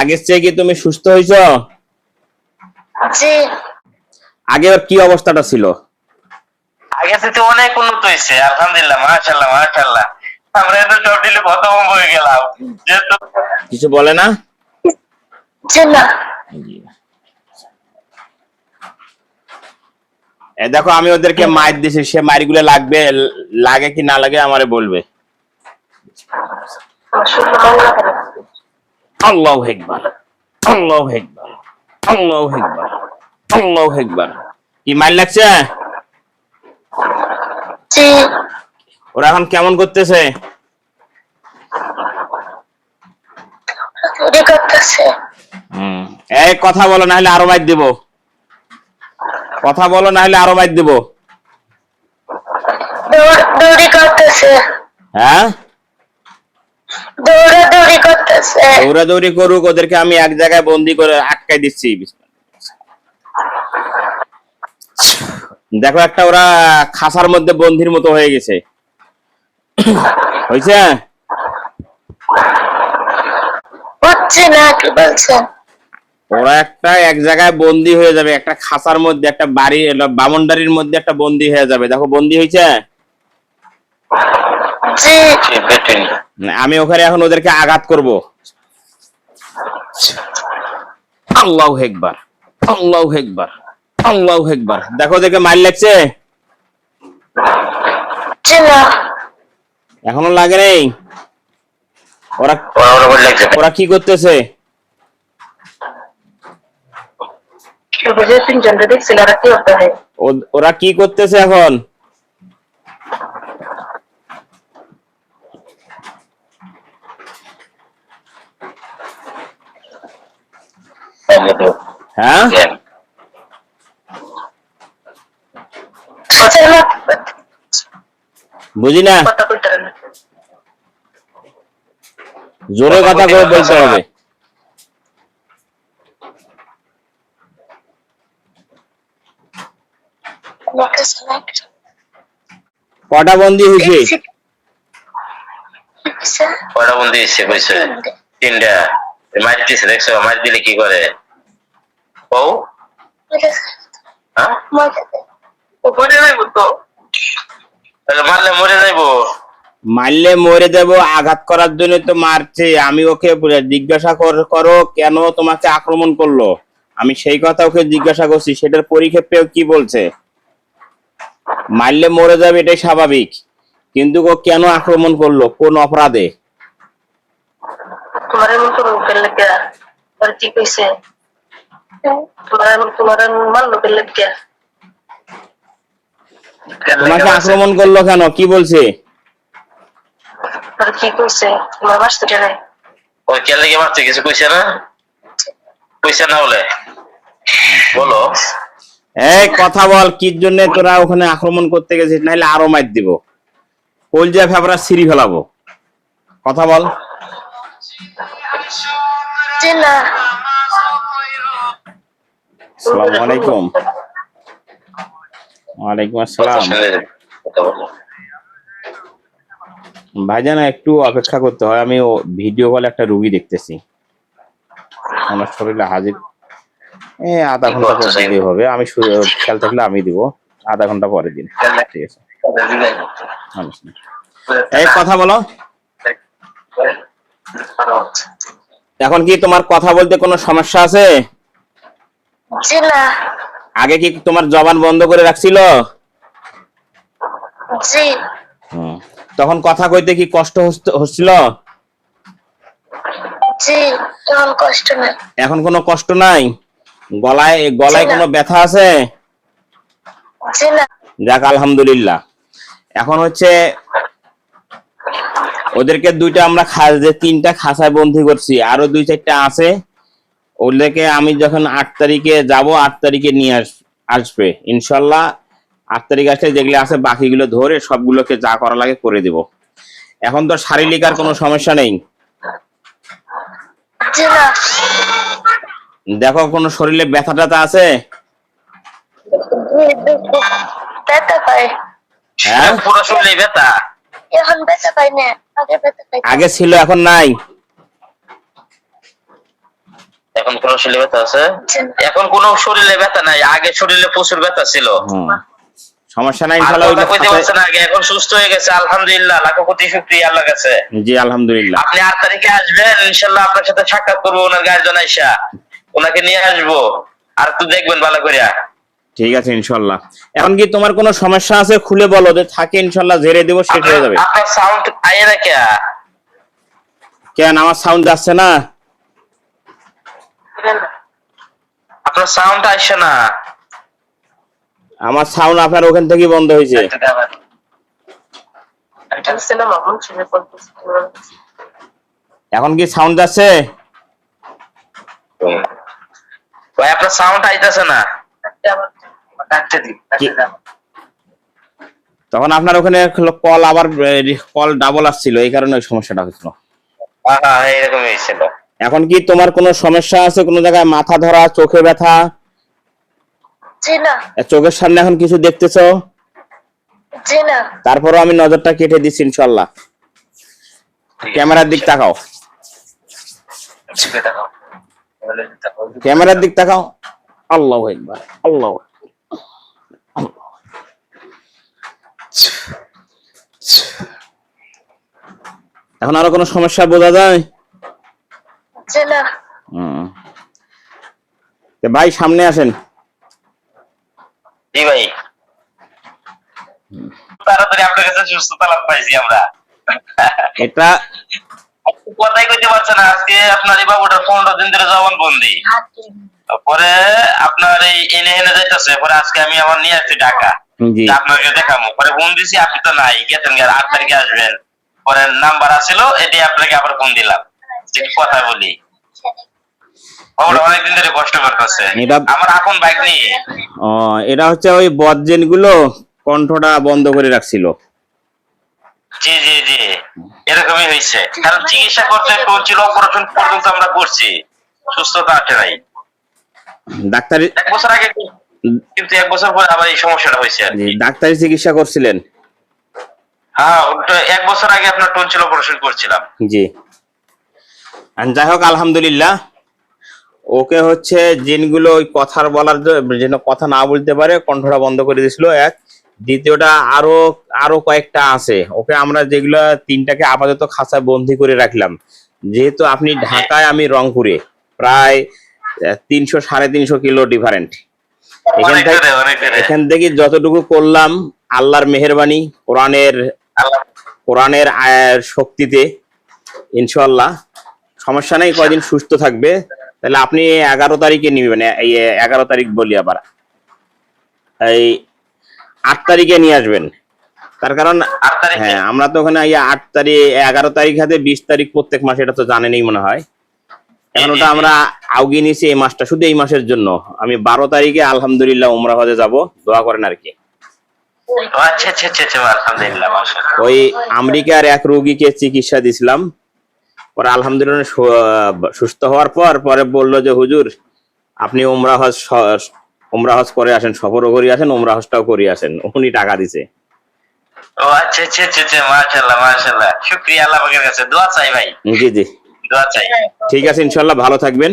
আগের চেয়ে কি তুমি সুস্থ হয়েছো? জি আগে কি অবস্থাটা ছিল? আগে থেকে অনেক উন্নত হয়েছে আলহামদুলিল্লাহ মাশাল্লাহ মাশাল্লাহ আমরা তো সব দিলে কম হয়ে গেলাম। যেহেতু কিছু বলে না? জি না। এ দেখো আমি ওদেরকে মাইর দিছি সে মাইরগুলো লাগবে লাগে কি না লাগে আমারে বলবে। আল্লাহ একবার আল্লাহ একবার আল্লাহ একবার আল্লাহ একবার কি মাইর লাগছে? ওরা এখন কেমন করতেছে? এই কথা বলো না হলে আরও মাইর দিব। কথা বলো না হলে আরও মাইর দেব। হ্যাঁ? দৌড়াদৌড়ি করতেছে। দৌড়াদৌড়ি করুক ওদেরকে আমি এক জায়গায় বন্দি করে আটকাই দিচ্ছি। দেখো একটা ওরা খাসার মধ্যে বন্দির মতো হয়ে গেছে। হয়েছে? হচ্ছে না কি বলছেন? ওরা একটা এক জায়গায় বন্দি হয়ে যাবে একটা খাসার মধ্যে একটা বাড়ি বামন্ডারির মধ্যে একটা বন্দি হয়ে যাবে। দেখো বন্দি হয়েছে? জি। আমি ওখানে এখন ওদেরকে আঘাত করব। আল্লাহ একবার আল্লাহ একবার আল্লাহ একবার। দেখো ওদেরকে মাইল লাগছে? এখনও লাগে নেই? ওরা কি করতেছে? ওরা কি করতেছে এখন? হ্যাঁ? কথা বুঝি না? জোরে কথা করে বলতে হবে। কটা বন্দি হয়েছে? বন্ধু এসে কইছে? তিনটা। মার দিছে দেখছ? মার দিলে কি করে? ও হ্যাঁ? মরে যাইবো তো। মারলে মরে যাইবো। মারলে মরে দেব আঘাত করার জন্য তো মারছে। আমি ওকে জিজ্ঞাসা করো কেন তোমাকে আক্রমণ করল। আমি সেই কথা ওকে জিজ্ঞাসা করছি সেটার পরিক্ষেপে কি বলছে? মারলে মরে যাবে এটাই স্বাভাবিক। কিন্তু ও কেন আক্রমণ করল? কোন অপরাধে? তোমার এমন কোনো লেগে আর কি কইছে তোমার তোমার মাল লোকের লেগে তোমাকে আক্রমণ করল কেন? কি বলছে? কি কইছে তোমার বাঁচতে চাই ওই কে লেগে মারতে কিছু কইছে না? কইছে না বলে? বলো। এই কথা বল কি জন্য তোরা ওখানে আক্রমণ করতে গেছিস? নাহলে আরও মার দিব। কলজা ফেবরা সিঁড়ি ফেলাবো। কথা বল। না। আসসালামু আলাইকুম। ওয়ালাইকুম আসসালাম। ভাইজান একটু অপেক্ষা করতে হয়। আমি ভিডিও কলে একটা রুগী দেখতেছি। আমার শরীরে হাজির আধা ঘণ্টা পর দিলেই হবে। আমি খেয়াল থাকলে আমি দিব। আধা ঘণ্টা পরে দিন। ঠিক আছে। সমস্যা এই কথা বলো। এখন কি তোমার কথা বলতে কোনো সমস্যা আছে? জি না। আগে কি তোমার জবান বন্ধ করে রাখছিল? জি। তখন কথা কইতে কি কষ্ট হচ্ছ- হচ্ছিল? জি তখন কষ্ট নেই। এখন কোনো কষ্ট নাই? গলায় গলায় কোনো ব্যথা আছে? জি না। যাক আলহামদুলিল্লাহ। এখন হচ্ছে ওদেরকে দুইটা আমরা খাস যে তিনটা খাসায় বন্দি করছি আরও দুই চারটা আছে। ওদেরকে আমি যখন আট তারিখে যাব আট তারিখে নিয়ে আস আসবে। ইনশাল্লাহ আট তারিখ আসলে যেগুলো আছে বাকিগুলো ধরে সবগুলোকে যা করা লাগে করে দেব। এখন তো শারীরিক আর কোনো সমস্যা নেই। দেখো কোনো শরীরে ব্যথা ট্যাথা আছে? ব্যথা হ্যাঁ? পুরো শরীরে ব্যথা? এখন ব্যথা পাই না আগে ব্যথা পাই আগে ছিল এখন নাই। এখন কোনো শরীরে ব্যথা আছে? এখন কোনো শরীরে ব্যথা নাই আগে শরীরে প্রচুর ব্যথা ছিল। সমস্যা নাই ওই কইতে আগে এখন সুস্থ হয়ে গেছে আলহামদুলিল্লাহ লাখো কোটি শুক্রিয়া আল্লাহ কাছে। জি আলহামদুলিল্লাহ। আপনি আট তারিখে আসবেন ইনশাল্লাহ আপনার সাথে সাক্ষাৎ করব ওনার গার্জন আইসা। ওনাকে নিয়ে আসব। আর একটু দেখবেন ভালো করিয়া। ঠিক আছে ইনশাল্লাহ এখন কি তোমার কোনো সমস্যা আছে? খুলে বলো যে থাকে ইনশাল্লাহ ঝেড়ে দেবো সেট হয়ে যাবে। আপনার- সাউন্ড আইয়ে না কে কেন? আমার সাউন্ড যাচ্ছে না? আপনার সাউন্ড আসছে না। আমার সাউন্ড আপনার ওখান থেকেই বন্ধ হয়েছে। মন বলতেছি এখন কি সাউন্ড যাচ্ছে? ভাই আপনার সাউন্ড আইতেছে না। তখন আপনার ওখানে কল আবার কল ডাবল আসছিল এই কারণে সমস্যাটা হচ্ছিল হ্যাঁ এইরকম হয়েছিল। এখন কি তোমার কোনো সমস্যা আছে? কোনো জায়গায় মাথা ধরা চোখে ব্যথা? জি না। চোখের সামনে এখন কিছু দেখতেছো? জি না। তারপরও আমি নজরটা কেটে দিচ্ছি ইনশাল্লাহ ক্যামেরার দিক তাকাও। ক্যামেরার দিক তাকাও। আল্লাহ একবার আল্লাহ এখন আরও কোনো সমস্যা বোঝা যায়? ভাই সামনে আসেন। জি ভাই। তাড়াতাড়ি আপনার কাছে সুস্থতা লাভ পাইছি আমরা। এটা কথাই কইতে পারছে না আজকে আপনার এই বাবুটার পনেরো দিন ধরে জবান বন্দি। পরে আপনার এই এনে এনে যাইতেছে পরে আজকে আমি আমার নিয়ে আসছি ঢাকা। আপনাকে দেখাবো পরে ফোন দিছি আপনি তো নাই গেছেন গেল আট তারিখে আসবেন। পরে নাম্বার আসছিল এটি আপনাকে আবার ফোন দিলাম। কথা বলি। বাবুটা অনেকদিন ধরে কষ্ট করতেছে। আমার আপন বাইক নিয়ে। ও এটা হচ্ছে ওই বদজেনগুলো কণ্ঠটা বন্ধ করে রাখছিল। জি জি জি। এরকমই হয়েছে। কারণ চিকিৎসা করতে চলছিল অপারেশন পর্যন্ত আমরা করছি। সুস্থতা আসে নাই। ডাক্তারি এক বছর আগে কিন্তু এক বছর পরে আবার এই সমস্যাটা হয়েছে ডাক্তারি চিকিৎসা করছিলেন? হ্যাঁ এক বছর আগে আপনার টনসিল অপারেশন করছিলাম। জি। যাই হোক আলহামদুলিল্লাহ ওকে হচ্ছে জিনগুলো ওই কথার বলার যেন কথা না বলতে পারে কণ্ঠটা বন্ধ করে দিয়েছিল এক। দ্বিতীয়টা আরও আরও কয়েকটা আছে। ওকে আমরা যেগুলো তিনটাকে আপাতত খাঁচায় বন্দি করে রাখলাম। যেহেতু আপনি ঢাকায় আমি রংপুরে প্রায় তিনশো সাড়ে তিনশো কিলো ডিফারেন্ট এখান থেকে এখান থেকে যতটুকু করলাম আল্লাহর মেহেরবানি কোরআনের কোরআনের শক্তিতে ইনশাল্লাহ সমস্যা নেই কয়দিন সুস্থ থাকবে। তাহলে আপনি এগারো তারিখে নিবেন এই এগারো তারিখ বলি আবার। এই আট তারিখে নিয়ে আসবেন। তার কারণ হ্যাঁ আমরা তো ওখানে আট তারিখ এগারো তারিখ হাতে বিশ তারিখ প্রত্যেক মাসে এটা তো জানেনই মনে হয়। এখন ওটা আমরা আউগিয়ে নিয়েছি এই মাসটা শুধু এই মাসের জন্য। আমি বারো তারিখে আলহামদুলিল্লাহ উমরা হজে যাব দোয়া করেন আর কি। আচ্ছা আচ্ছা আচ্ছা ওই আমেরিকার এক রোগীকে চিকিৎসা দিছিলাম। পরে আলহামদুলিল্লাহ সুস্থ হওয়ার পর পরে বলল যে হুজুর আপনি ওমরা হজ উমরা ওমরা হজ করে আসেন সফরও করে আসেন ওমরা হজটাও করে আসেন। উনি টাকা দিছে। ও আচ্ছা আচ্ছা আচ্ছা আচ্ছা মাশাআল্লাহ মাশাআল্লাহ। শুকরিয়া আল্লাহ পাকের কাছে। দোয়া চাই ভাই। জি জি। দোয়া চাই। ঠিক আছে ইনশাল্লাহ ভালো থাকবেন।